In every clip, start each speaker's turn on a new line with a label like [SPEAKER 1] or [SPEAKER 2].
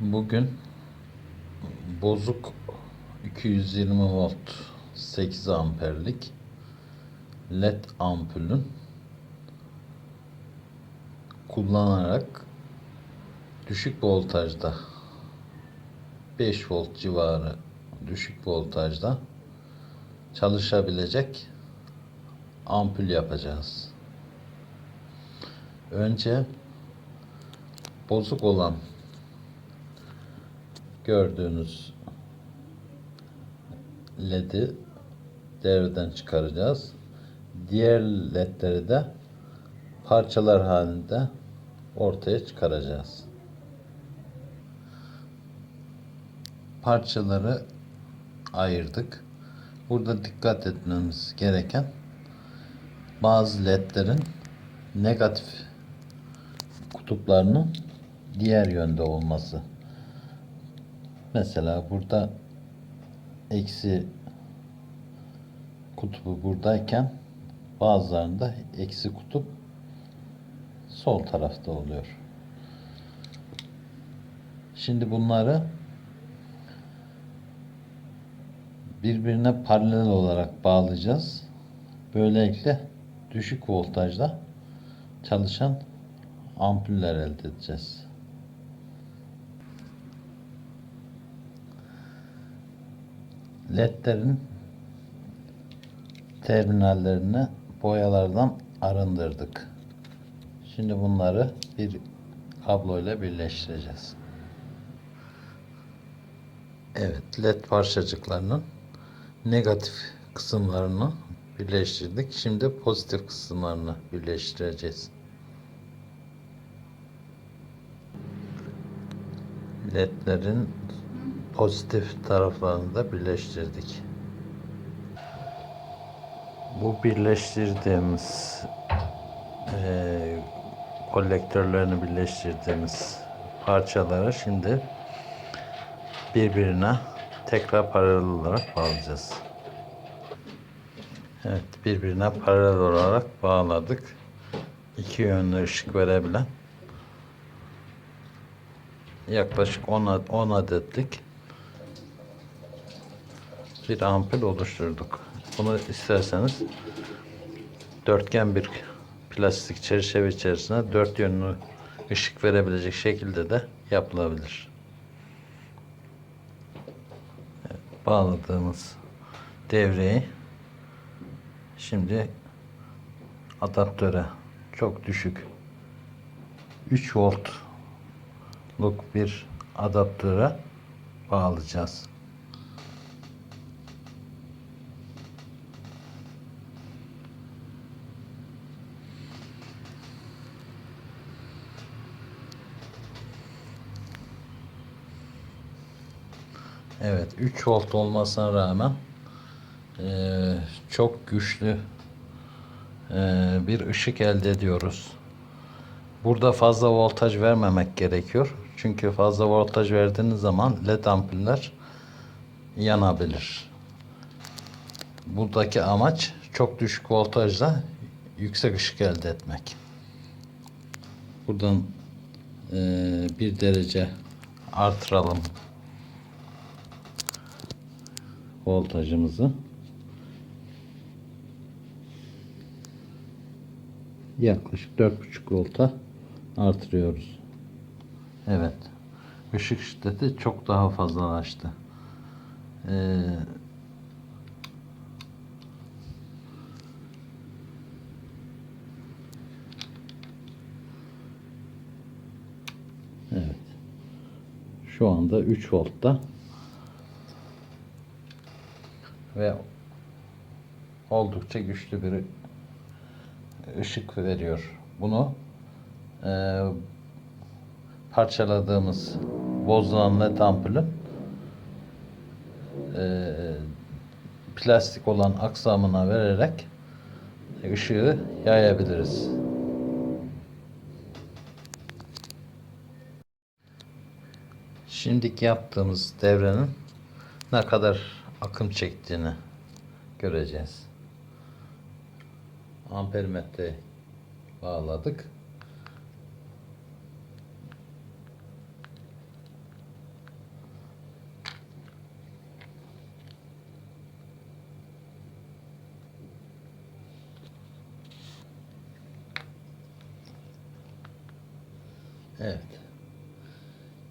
[SPEAKER 1] Bugün bozuk 220 volt 8 amperlik led ampulün kullanarak düşük voltajda 5 volt civarı düşük voltajda çalışabilecek ampul yapacağız. Önce bozuk olan gördüğünüz led'i devreden çıkaracağız. Diğer ledleri de parçalar halinde ortaya çıkaracağız. Parçaları ayırdık. Burada dikkat etmemiz gereken bazı ledlerin negatif kutuplarının diğer yönde olması. Mesela burada eksi kutubu buradayken bazılarında eksi kutup sol tarafta oluyor. Şimdi bunları birbirine paralel olarak bağlayacağız. Böylelikle düşük voltajda çalışan ampuller elde edeceğiz. Ledlerin terminallerini boyalardan arındırdık. Şimdi bunları bir kabloyla birleştireceğiz. Evet, led parçacıklarının negatif kısımlarını birleştirdik. Şimdi pozitif kısımlarını birleştireceğiz. ledlerin pozitif taraflarını da birleştirdik. Bu birleştirdiğimiz e, kolektörlerini birleştirdiğimiz parçaları şimdi birbirine tekrar paralel olarak bağlayacağız. Evet, birbirine paralel olarak bağladık. İki yönlü ışık verebilen yaklaşık 10, 10 adetlik bir ampul oluşturduk. Bunu isterseniz dörtgen bir plastik çerçeve içerisine dört yönlü ışık verebilecek şekilde de yapılabilir. Bağladığımız devreyi şimdi adaptöre çok düşük 3 voltluk bir adaptöre bağlayacağız. Evet 3 volt olmasına rağmen eee, çok güçlü eee, bir ışık elde ediyoruz. Burada fazla voltaj vermemek gerekiyor. Çünkü fazla voltaj verdiğiniz zaman led ampuller yanabilir. Buradaki amaç çok düşük voltajda yüksek ışık elde etmek. Buradan eee, bir derece artıralım voltajımızı yaklaşık 4,5 volta artırıyoruz. Evet. Işık şiddeti çok daha fazlalaştı. Ee, evet. Şu anda 3 voltta ve oldukça güçlü bir ışık veriyor. Bunu e, parçaladığımız bozulan led ampulün e, plastik olan aksamına vererek ışığı yayabiliriz. Şimdiki yaptığımız devrenin ne kadar akım çektiğini göreceğiz. Ampermetre bağladık. Evet.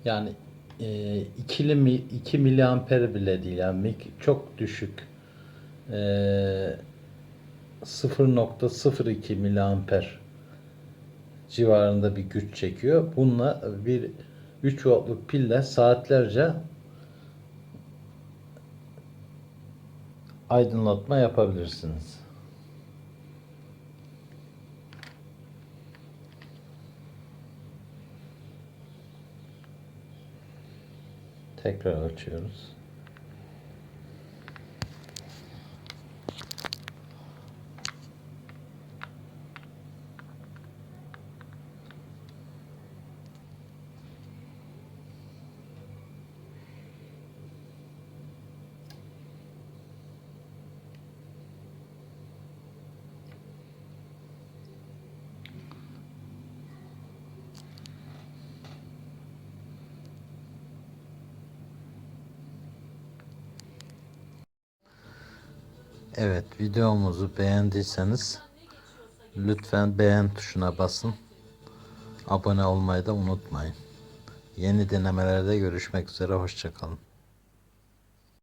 [SPEAKER 1] Yani e, ikili mi 2 miliamper bile değil yani mik- çok düşük. E, 0.02 miliamper civarında bir güç çekiyor. Bununla bir 3 voltluk pille saatlerce aydınlatma yapabilirsiniz. Tekrar açıyoruz. Evet videomuzu beğendiyseniz lütfen beğen tuşuna basın. Abone olmayı da unutmayın. Yeni denemelerde görüşmek üzere. Hoşçakalın.